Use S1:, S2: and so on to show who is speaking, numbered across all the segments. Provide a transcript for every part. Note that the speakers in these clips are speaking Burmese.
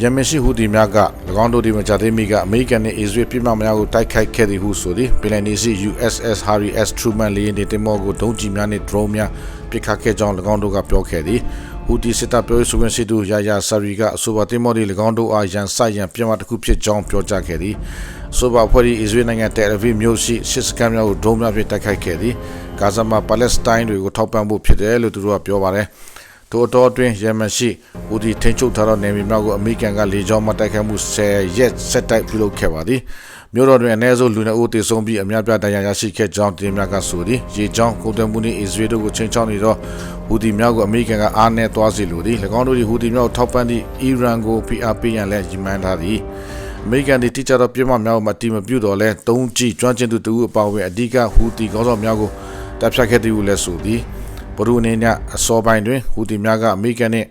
S1: ယမင်ရှိဟူဒီများက၎င်းတို့ဒီမကြသေးမီကအမေရိကန်နဲ့အစ္စရေးပြည်မများကိုတိုက်ခိုက်ခဲ့သည်ဟုဆိုသည်ပင်လယ်နီစီ USS Harry S Truman လေယာဉ်တင်မောကိုဒုံးကျည်များနဲ့ drone များပစ်ခတ်ခဲ့ကြောင်း၎င်းတို့ကပြောခဲ့သည်ဟူဒီစစ်တပ်ပြောရေးဆိုခွင့်ရှိသူယာယာဆာရီကအဆိုပါတင်မောဒီ၎င်းတို့အားရန်ဆိုင်ရန်ပြည်မတစ်ခုဖြစ်ကြောင်းပြောကြားခဲ့သည်အဆိုပါဖွဲ့ဒီအစ္စရေးနိုင်ငံတယ်အဗီမြို့ရှိစစ်စခန်းများကိုဒုံးများဖြင့်တိုက်ခိုက်ခဲ့သည်ဂါဇာမှာပါလက်စတိုင်းတွေကိုထောက်ပံ့ဖို့ဖြစ်တယ်လို့သူတို့ကပြောပါတယ် ထို့အတော်အတွင်းယမန်ရှိဟူဒီထိန်းချုပ်ထားသောနယ်မြေများကိုအမေရိကန်ကလေကြောင်းမှတိုက်ခိုက်မှု10ရက်ဆက်တိုက်ပြုလုပ်ခဲ့ပါသည်မြို့တော်တွင်အ ਨੇ ဆုံးလူနှအုပ်တည်ဆုံးပြီးအများပြားတရားရရှိခဲ့ကြောင်းတင်များကဆိုသည်ရေကြောင်းကုန်သွယ်မှုနှင့်အစ္စရေးတို့ကိုချိန်ချောင်းနေသောဟူဒီများကိုအမေရိကန်ကအားနည်းသွားစေလိုသည်၎င်းတို့သည်ဟူဒီများကိုထောက်ပံ့သည့်အီရန်ကိုဖိအားပေးရန်လည်းရည်မှန်းထားသည်အမေရိကန်ဒီတိကျသောပြစ်မှတ်များကိုမတီမပြုတော်လဲတုံးကြည့်ကျွမ်းကျင်သူတူအပေါဝင်အဓိကဟူဒီခေါင်းဆောင်များကိုတပ်ဖြတ်ခဲ့သည်ဟုလည်းဆိုသည် ဘရူအနေနဲ့အစောပိုင်းတွင်ဟူတီများကအမေရိကန်နှင့်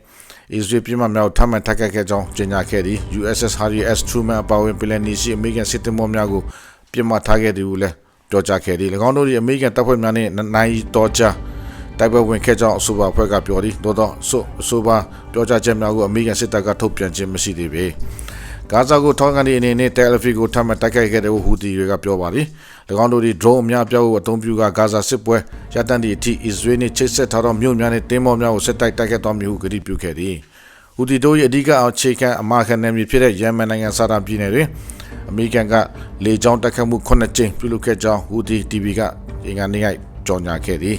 S1: အစ္စရေးပြည်မှများကိုထပ်မံတိုက်ခိုက်ခဲ့ကြောင်းကြေညာခဲ့သည် USS Harry S Truman အပါအဝင်ပြည်내နီရှိအမေရိကန်စစ်သည်မောများကိုပြစ်မှတ်ထားခဲ့သည်ဟုလည်းပြောကြားခဲ့သည်၎င်းတို့၏အမေရိကန်တပ်ဖွဲ့များနှင့်နိုင်တော်ကြားတိုက်ပွဲဝင်ခဲ့ကြောင်းအဆိုပါအဖွဲ့ကပြောသည်သို့သောဆိုအဆိုပါပြောကြားချက်များကိုအမေရိကန်စစ်တပ်ကထုတ်ပြန်ခြင်းမရှိသေးပေ ဂါဇာကိုထောက်ကန်တဲ့အနေနဲ့တယ်လီဖီကိုထပ်မံတိုက်ခိုက်ခဲ့တဲ့ဟူတီတွေကပြောပါသည်၎င်းတို့ဒီ drone အများအပြားကိုအသုံးပြုကဂါဇာစစ်ပွဲရတန်သည့်အထိအစ္စရေးနှင့်ချိတ်ဆက်ထားသောမြို့များနှင့်တင်းမောများကိုစစ်တိုက်တိုက်ခိုက်သွားမည်ဟုကြေညာပြုခဲ့သည်ဟူတီတို့၏အဓိကအောင်ခြေခံအမာခံနယ်မြေဖြစ်တဲ့ယမန်နိုင်ငံစာတာပြည်နယ်တွင်အမေရိကန်ကလေကြောင်းတိုက်ခိုက်မှု9ကြိမ်ပြုလုပ်ခဲ့ကြောင်းဟူတီ TV ကအင်္ဂါနေ့ကကြော်ညာခဲ့သည်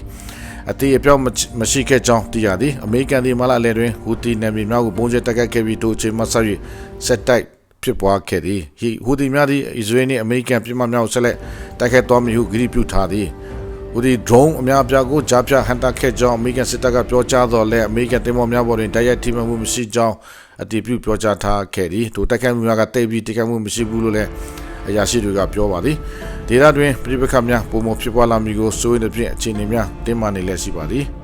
S1: အတေအပြောင်းမရှိခဲ့ကြောင်းသိရသည်အမေရိကန်ဒီမလာလေတွင်ဟူတီနယ်မြေများကိုပုံကျတက်ခဲ့ခဲ့ပြီးတိုးချေမှဆက်၍ဆက်တိုက် ဖြစ်ပွားခဲ့သည်ဟီဟူဒီများသည်အစ္စရေးနှင့်အမေရိကန်ပြည်မများကိုဆက်လက်တိုက်ခိုက်သွားမည်ဟုကြေညာပြုထားသည်ဟူဒီ drone အများအပြားကိုကြားဖြတ်ဟန်တာခဲ့ကြောင်းအမေရိကန်စစ်တပ်ကပြောကြားတော်လဲအမေရိကန်တင်မောများပေါ်တွင်တိုက်ရိုက်ထိမှန်မှုမရှိကြောင်းအတည်ပြုပြောကြားထားခဲ့သည်ထိုတိုက်ခိုက်မှုများကတိတ်ပြီးတိုက်ခိုက်မှုမရှိဘူးလို့လည်းအရာရှိတွေကပြောပါသည်ဒေသတွင်ပြည်ပခတ်များပုံမဖြစ်ပွားလာမည်ကိုစိုးရိမ်တဲ့ဖြင့်အခြေအနေများတင်းမာနေလျက်ရှိပါသည်